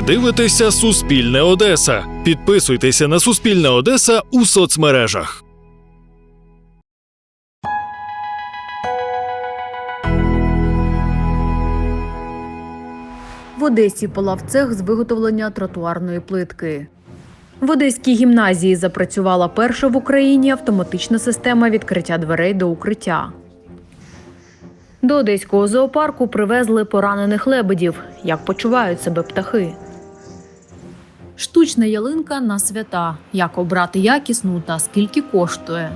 Ви дивитеся Суспільне Одеса. Підписуйтеся на Суспільне Одеса у соцмережах. В Одесі палав цех з виготовлення тротуарної плитки. В Одеській гімназії запрацювала перша в Україні автоматична система відкриття дверей до укриття. До одеського зоопарку привезли поранених лебедів. Як почувають себе птахи? Штучна ялинка на свята. Як обрати якісну та скільки коштує?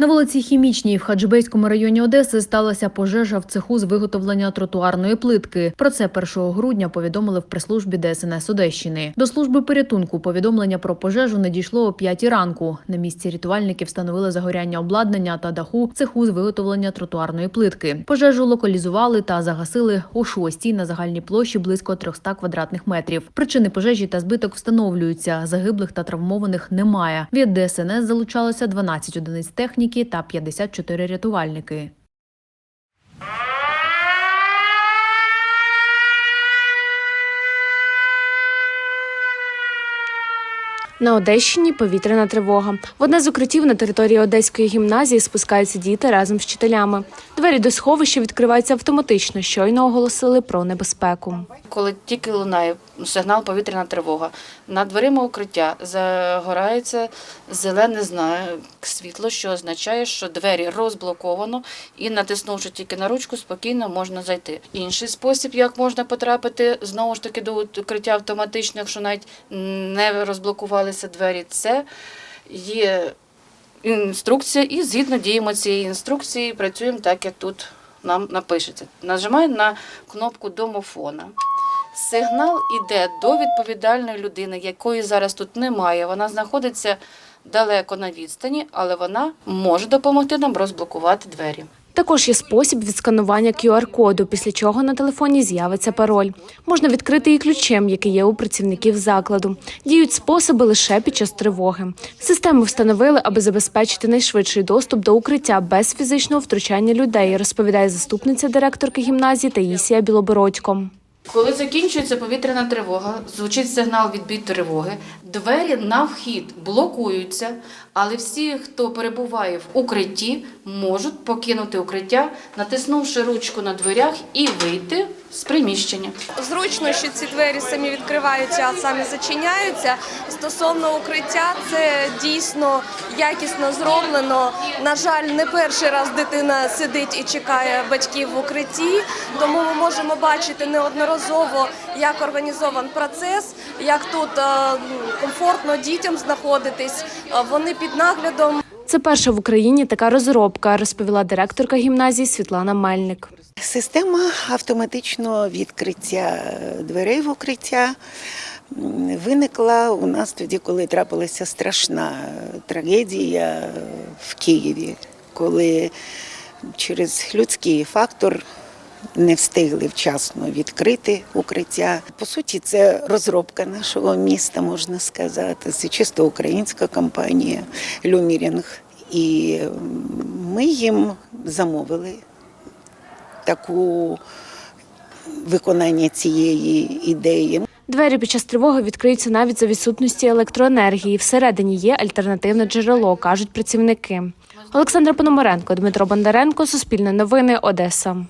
На вулиці Хімічній в Хаджибейському районі Одеси сталася пожежа в цеху з виготовлення тротуарної плитки. Про це 1 грудня повідомили в прес-службі ДСНС Одещини. До служби порятунку повідомлення про пожежу не дійшло о 5 ранку. На місці рятувальники встановили загоряння обладнання та даху цеху з виготовлення тротуарної плитки. Пожежу локалізували та загасили о 6 на загальній площі близько 300 квадратних метрів. Причини пожежі та збиток встановлюються. Загиблих та травмованих немає. Від ДСНС залучалося 12 одиниць техніки та 54 рятувальники. На Одещині повітряна тривога. В одне з укриттів на території Одеської гімназії спускаються діти разом з вчителями. Двері до сховища відкриваються автоматично. Щойно оголосили про небезпеку. Коли тільки лунає сигнал повітряна тривога, над дверима укриття загорається зелене світло, що означає, що двері розблоковано, і натиснувши тільки на ручку, спокійно можна зайти. Інший спосіб, як можна потрапити знову ж таки до укриття автоматично, якщо навіть не розблокувалися двері, це є інструкція, і згідно діємо цієї інструкції, працюємо так, як тут нам напишеться. Нажимаємо на кнопку домофона. Сигнал іде до відповідальної людини, якої зараз тут немає. Вона знаходиться далеко на відстані, але вона може допомогти нам розблокувати двері. Також є спосіб відсканування QR-коду, після чого на телефоні з'явиться пароль. Можна відкрити і ключем, який є у працівників закладу. Діють способи лише під час тривоги. Систему встановили, аби забезпечити найшвидший доступ до укриття без фізичного втручання людей, розповідає заступниця директорки гімназії Таїсія Білобородько. Коли закінчується повітряна тривога, звучить сигнал відбій тривоги, двері на вхід блокуються, але всі, хто перебуває в укритті, можуть покинути укриття, натиснувши ручку на дверях і вийти з приміщення. Зручно, що ці двері самі відкриваються, а самі зачиняються. Стосовно укриття, це дійсно якісно зроблено. На жаль, не перший раз дитина сидить і чекає батьків в укритті, тому ми можемо бачити неодноразово, як організований процес, як тут е, комфортно дітям знаходитись. Е, Вони під наглядом Це перша в Україні така розробка, розповіла директорка гімназії Світлана Мельник. Система автоматичного відкриття дверей в укриття виникла у нас тоді, коли трапилася страшна трагедія в Києві, коли через людський фактор не встигли вчасно відкрити укриття. По суті, це розробка нашого міста, можна сказати. Це чисто українська компанія Люмірінг. І ми їм замовили таку виконання цієї ідеї. Двері під час тривоги відкриються навіть за відсутності електроенергії. Всередині є альтернативне джерело, кажуть працівники. Олександра Пономаренко, Дмитро Бондаренко, Суспільне новини, Одеса.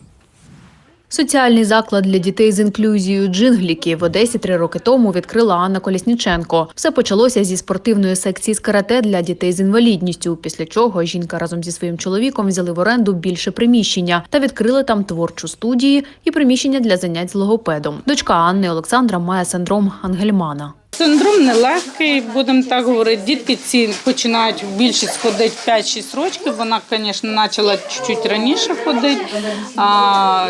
Соціальний заклад для дітей з інклюзією джингліки в Одесі три роки тому відкрила Анна Колісніченко. Все почалося зі спортивної секції з карате для дітей з інвалідністю. Після чого жінка разом зі своїм чоловіком взяли в оренду більше приміщення та відкрили там творчу студію і приміщення для занять з логопедом. Дочка Анни Олександра має синдром Ангельмана. Синдром нелегкий, будемо так говорити. Дітки ці починають більшість ходити 5-6 років. Вона, звісно, почала чуть-чуть раніше ходити. А,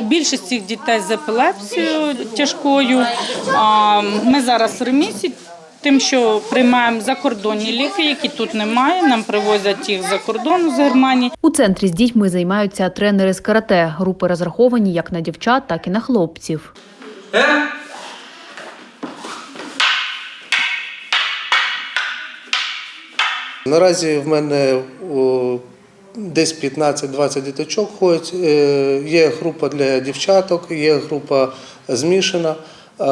більшість цих дітей з епілепсією тяжкою. А, ми зараз в ремісії. Тим, що приймаємо закордонні ліки, які тут немає, нам привозять їх за кордону з Германії. У центрі з дітьми займаються тренери з карате. Групи розраховані як на дівчат, так і на хлопців. Наразі в мене десь 15-20 діточок ходять. Е, Є група для дівчаток, є група змішана. Е,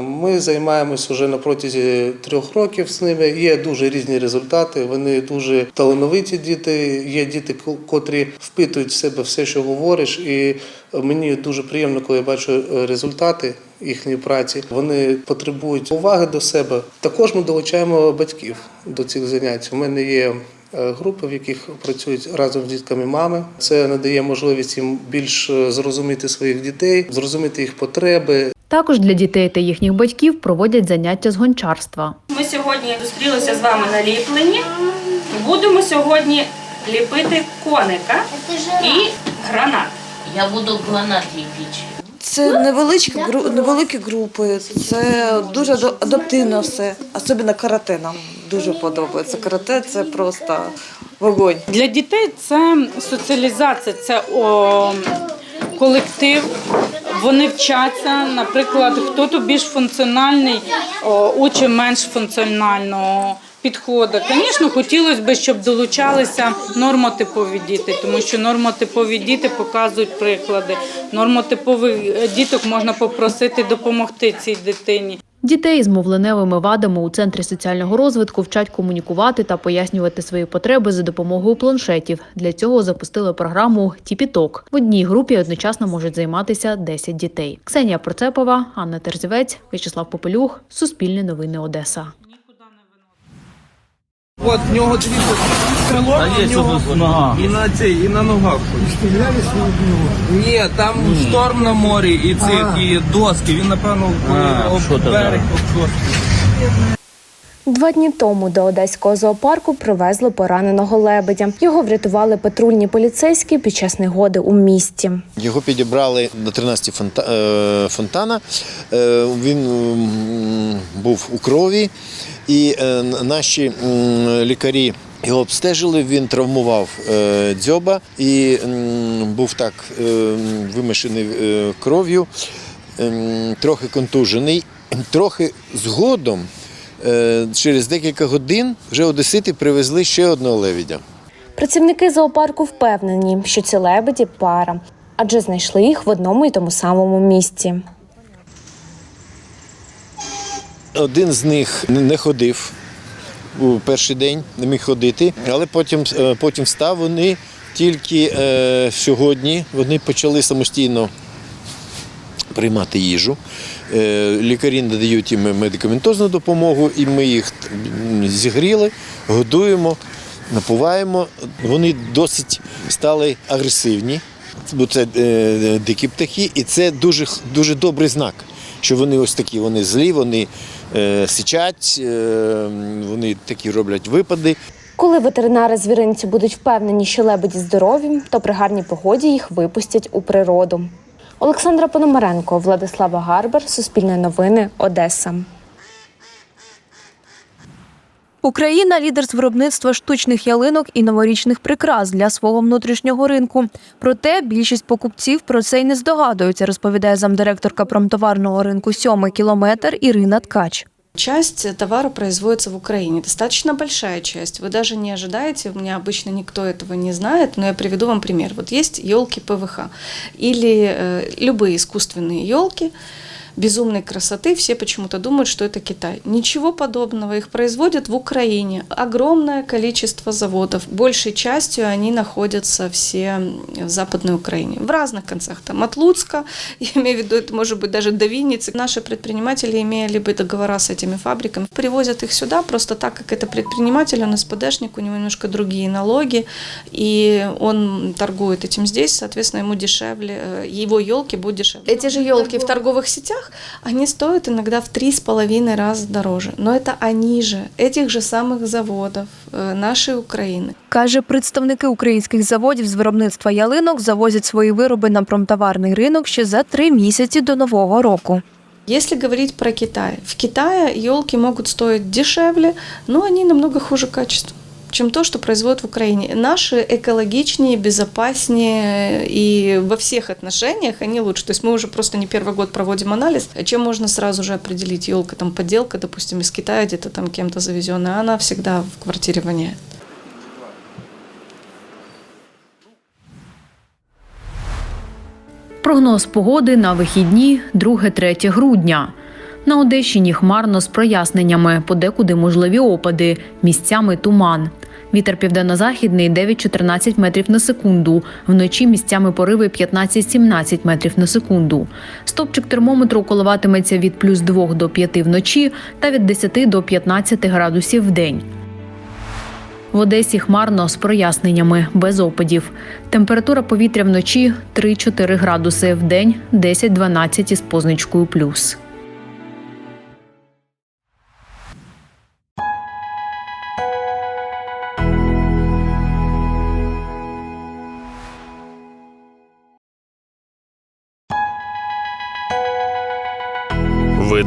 Ми займаємось вже на протязі трьох років з ними. Є дуже різні результати. Вони дуже талановиті діти. Є діти, котрі впитують в себе все, що говориш. І мені дуже приємно, коли я бачу е, результати їхньої праці. Вони потребують уваги до себе. Також ми долучаємо батьків до цих занять. У мене є. е, Групи, в яких працюють разом з дітками мами, це надає можливість їм більш е, зрозуміти своїх дітей, зрозуміти їх потреби, Також для дітей та їхніх батьків проводять заняття з гончарства. Ми сьогодні зустрілися з вами на ліпленні. Будемо сьогодні ліпити коника і гранат. Я буду гранат ліпити. Це невеличкі невеликі групи, це дуже адаптивно все. Особливо карате нам дуже подобається. Карате це просто вогонь. Для дітей це соціалізація, це о, колектив. Вони вчаться, наприклад, хто-то більш функціональний, о, учить менш функціонального підходу. Звісно, хотілося б, щоб долучалися нормотипові діти, тому що нормотипові діти показують приклади. Нормотипових діток можна попросити допомогти цій дитині. Дітей з мовленевими вадами у центрі соціального розвитку вчать комунікувати та пояснювати свої потреби за допомогою планшетів. Для цього запустили програму Тіпіток. В одній групі одночасно можуть займатися 10 дітей. Ксенія Процепова, Анна Терзівець, В'ячеслав Попелюх, Суспільне новини Одеса. От в нього дивіться, крило в нього і на цей, і на ногах. Ні, там шторм на морі і цих, і доски. Він, напевно, об берег об доски. Два дні тому до одеського зоопарку привезли пораненого лебедя. Його врятували патрульні поліцейські під час негоди у місті. Його підібрали на 13 фонта, е, фонтана. Е, він був у крові, і е, наші лікарі його обстежили. Він травмував е, дзьоба і був так е, е, кров'ю, трохи контужений. Трохи згодом, через декілька годин, вже одесити привезли ще одного левідя. Працівники зоопарку впевнені, що ці лебеді пара, адже знайшли їх в одному і тому самому місці. Один з них не ходив у перший день, не міг ходити, але потім, е, потім став вони тільки е, сьогодні. Вони почали самостійно приймати їжу. Е, лікарі надають їм медикаментозну допомогу, і ми їх зігріли, годуємо, напуваємо. Вони досить стали агресивні, бо це е, дикі птахи, і це дуже, дуже добрий знак, що вони ось такі, вони злі, вони сичать, е, вони такі роблять випади. Коли ветеринари звіринцю будуть впевнені, що лебеді здорові, то при гарній погоді їх випустять у природу. Олександра Пономаренко, Владислава Гарбер, Суспільне новини, Одеса. Україна лідер з виробництва штучних ялинок і новорічних прикрас для свого внутрішнього ринку. Проте більшість покупців про це й не здогадуються, розповідає замдиректорка промтоварного ринку «Сьомий кілометр Ірина Ткач. Часть товара производится в Украине, достаточно большая часть. Вы даже не ожидаете, у меня обычно никто этого не знает, но я приведу вам пример. Вот есть елки ПВХ или э, любые искусственные елки безумной красоты, все почему-то думают, что это Китай. Ничего подобного, их производят в Украине. Огромное количество заводов, большей частью они находятся все в Западной Украине, в разных концах, там от Луцка, я имею в виду, это может быть даже до Винницы. Наши предприниматели, имея либо договора с этими фабриками, привозят их сюда просто так, как это предприниматель, он СПДшник, у него немножко другие налоги, и он торгует этим здесь, соответственно, ему дешевле, э, его елки будут дешевле. Эти же елки в торговых сетях, они стоят иногда в три с половиной раза дороже, но это они же, этих же самых заводов э, нашей Украины. Каже, представники українських заводів з виробництва ялинок завозять свої вироби на промтоварний ринок ще за три місяці до нового року. Если говорить про Китай, в Китае елки могут стоить дешевле, но они намного хуже качества чем то, что производят в Украине. Наши экологичнее, безопаснее и во всех отношениях они лучше. То есть мы уже просто не первый год проводим анализ, чем можно сразу же определить, елка там подделка, допустим, из Китая где-то там кем-то завезенная, она всегда в квартире воняет. Прогноз погоди на вихідні 2-3 грудня. На Одещині хмарно з проясненнями, подекуди можливі опади, місцями туман. Вітер південно-західний 9-14 метрів на секунду. Вночі місцями пориви 15-17 метрів на секунду. Стопчик термометру коливатиметься від плюс 2 до 5 вночі та від 10 до 15 градусів в день. В Одесі хмарно з проясненнями, без опадів. Температура повітря вночі 3-4 градуси, в день 10-12 із позначкою плюс.